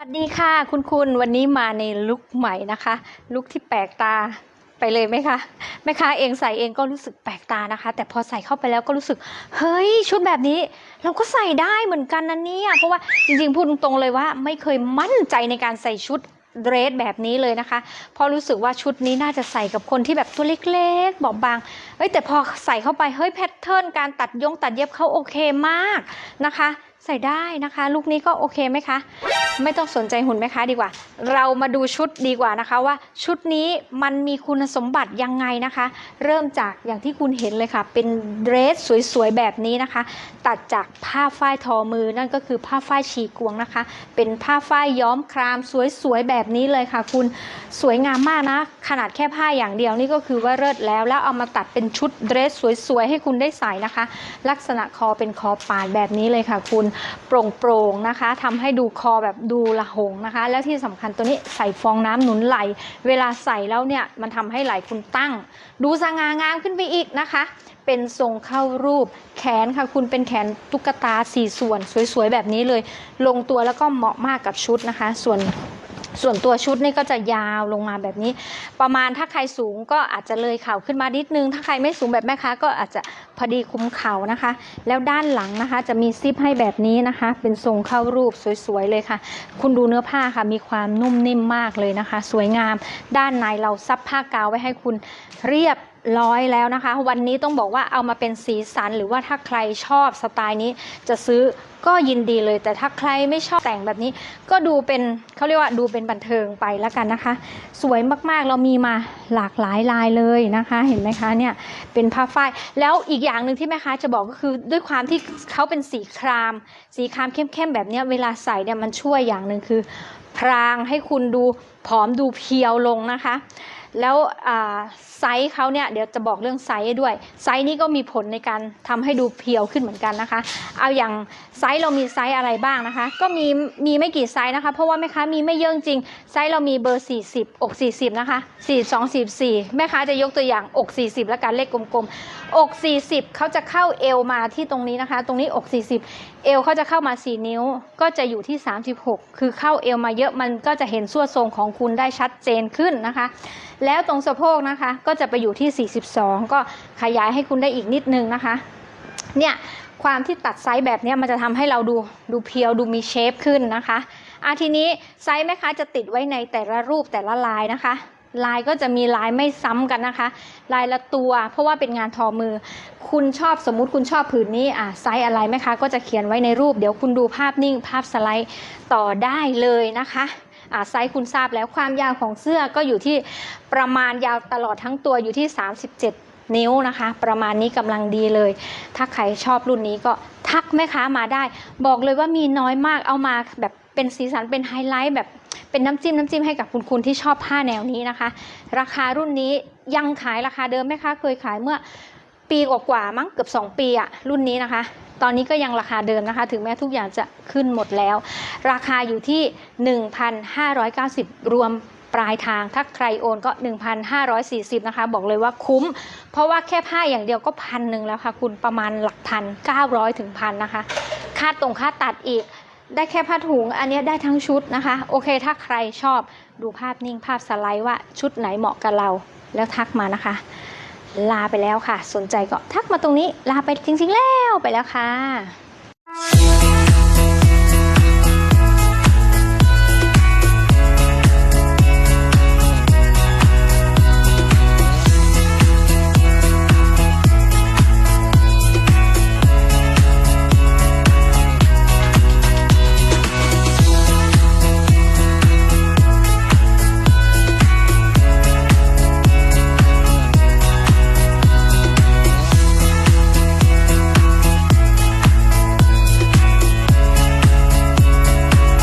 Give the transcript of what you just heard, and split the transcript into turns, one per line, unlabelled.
สวัสดีค่ะคุณคุณวันนี้มาในลุคใหม่นะคะ ลุคที่แปลกตาไปเลยไหมคะแม่ค้าเองใส่เองก็รู้สึกแปลกตานะคะ แต่พอใส่เข้าไปแล้วก็รู้สึก เฮ้ย ชุดแบบนี้ เราก็ใส่ได้เหมือนกันนะเนี่ยเพราะว่าจริงๆพูดตรงๆเลยว่า ไม่เคยมั่นใจในการใส่ชุด เดรสแบบนี้เลยนะคะเพราะรู้สึกว่าชุดนี้น่าจะใส่กับคนที่แบบตัวเล็กๆบอบบางเฮ้ยแต่พอใส่เข้าไปเฮ้ยแพทเทิร์นการตัดยงตัดเย็บเขาโอเคมากนะคะ ใส่ได้นะคะ ลูกนี้ก็โอเคไหมคะ ไม่ต้องสนใจหุ่นไหมคะดีกว่า เรามาดูชุดดีกว่านะคะว่าชุดนี้มันมีคุณสมบัติยังไงนะคะ เริ่มจากอย่างที่คุณเห็นเลยค่ะ เป็นเดรสสวยๆแบบนี้นะคะ ตัดจากผ้าฝ้ายทอมือนั่นก็คือผ้าฝ้ายฉีกวงนะคะ เป็นผ้าฝ้ายย้อมครามสวยๆแบบแบบนี้เลยค่ะ คุณสวยงามมากนะ ขนาดแค่ผ้าอย่างเดียวนี่ก็คือว่าเลิศแล้ว แล้วเอามาตัดเป็นชุดเดรสสวยๆ ให้คุณได้ใส่นะคะ ลักษณะคอเป็นคอปาดแบบนี้เลยค่ะ คุณโปร่งๆนะคะทำให้ดูคอแบบดูละหงนะคะ แล้วที่สำคัญตัวนี้ใส่ฟองน้ำหนุนไหล เวลาใส่แล้วเนี่ยมันทำให้ไหลคุณตั้ง ดูสง่างามขึ้นไปอีกนะคะเป็นทรงเข้ารูปแขนค่ะ คุณเป็นแขนตุ๊กตาสี่ส่วน สวยๆ แบบนี้เลย ลงตัวแล้วก็เหมาะมากกับชุดนะคะ ส่วน ส่วนตัวชุดนี่ก็จะยาวลงมาแบบนี้ ประมาณถ้าใครสูงก็อาจจะเลยเข่าขึ้นมานิดนึง ถ้าใครไม่สูงแบบแม่ค้าก็อาจจะพอดีคุ้มเข่านะคะ แล้วด้านหลังนะคะ จะมีซิปให้แบบนี้นะคะ เป็นทรงเข้ารูปสวยๆเลยค่ะ คุณดูเนื้อผ้าค่ะ มีความนุ่มนิ่มมากเลยนะคะ สวยงาม ด้านในเราซับผ้ากาวไว้ให้คุณเรียบ ร้อยแล้วนะคะ วันนี้ต้องบอกว่าเอามาเป็นสีสัน หรือว่าถ้าใครชอบสไตล์นี้จะซื้อก็ยินดีเลย แต่ถ้าใครไม่ชอบแต่งแบบนี้ ก็ดูเป็นเขาเรียกว่าดูเป็นบันเทิงไปแล้วกันนะคะ สวยมากๆเรามีมาหลากหลายลายเลยนะคะ เห็นไหมคะเนี่ยเป็นผ้าฝ้ายแล้วอีกอย่างหนึ่งที่แม่ค้าจะบอกก็คือด้วยความที่เขาเป็นสีคราม สีครามเข้มๆแบบนี้เวลาใส่เนี่ยมันช่วยอย่างหนึ่งคือ พรางให้คุณดูผอมดูเพียวลงนะคะ แล้วไซส์เขาเนี่ยเดี๋ยวจะบอกเรื่องไซส์ด้วย ไซส์นี้ก็มีผลในการทำให้ดูเพียวขึ้นเหมือนกันนะคะ เอาอย่างไซส์เรามีไซส์อะไรบ้างนะคะ ก็มีมีไม่กี่ไซส์นะคะ เพราะว่าแม่ค้ามีไม่เยอะจริง ไซส์เรามีเบอร์ 40 อก 40 นะคะ 42 44 แม่ค้าจะยกตัวอย่างอก 40 แล้วกันเลขกลมๆ อก 40 เขาจะเข้าเอวมาที่ตรงนี้นะคะ ตรงนี้อก 40 เอวเขาจะเข้ามา 4 นิ้ว ก็จะอยู่ที่ 36 คือเข้าเอวมาเยอะมันก็จะเห็นส่วนทรงของคุณได้ชัดเจนขึ้นนะคะแล้วตรงสะโพกนะคะ ก็จะไปอยู่ที่ 42 ก็ขยายให้คุณได้อีกนิดนึงนะคะ เนี่ยความที่ตัดไซส์แบบนี้มันจะทำให้เราดูดูเพียวดูมีเชฟขึ้นนะคะอาทีนี้ไซส์แม่ค้าจะติดไว้ในแต่ละรูปแต่ละลายนะคะ ลายก็จะมีลายไม่ซ้ำกันนะคะ ลายละตัว เพราะว่าเป็นงานทอมือ คุณชอบสมมุติคุณชอบผืนนี้อะไซส์อะไรแม่ค้าก็จะเขียนไว้ในรูป เดี๋ยวคุณดูภาพนิ่งภาพสไลด์ต่อได้เลยนะคะ ไซส์คุณทราบแล้วความยาวของเสื้อก็อยู่ที่ประมาณยาวตลอดทั้งตัวอยู่ที่ 37 นิ้วนะคะ ประมาณนี้กำลังดีเลย ถ้าใครชอบรุ่นนี้ก็ทักแม่ค้ามาได้ บอกเลยว่ามีน้อยมากเอามาแบบเป็นสีสันเป็นไฮไลท์แบบเป็นน้ำจิ้มน้ำจิ้มให้กับคุณคุณที่ชอบผ้าแนวนี้นะคะ ราคารุ่นนี้ยังขายราคาเดิมแม่ค้าเคยขายเมื่อปีกว่าๆมั้งเกือบ 2 ปีอะรุ่นนี้นะคะ ตอนนี้ก็ยังราคาเดิมนะคะ ถึงแม้ทุกอย่างจะขึ้นหมดแล้ว ราคาอยู่ที่ 1,590 รวมปลายทางถ้าใครโอนก็ 1,540 นะคะ บอกเลยว่าคุ้ม เพราะว่าแค่ผ้าอย่างเดียวก็พันหนึ่งแล้วค่ะ คุณประมาณหลักพัน900ถึงพันนะคะ ค่าตรงค่าตัดอีกได้แค่ผ้าถุง อันนี้ได้ทั้งชุดนะคะ โอเค ถ้าใครชอบดูภาพนิ่งภาพสไลด์ว่าชุดไหนเหมาะกับเรา แล้วทักมานะคะ ลาไปแล้วค่ะ สนใจก็ทักมาตรงนี้ ลาไปจริงๆแล้วไปแล้วค่ะ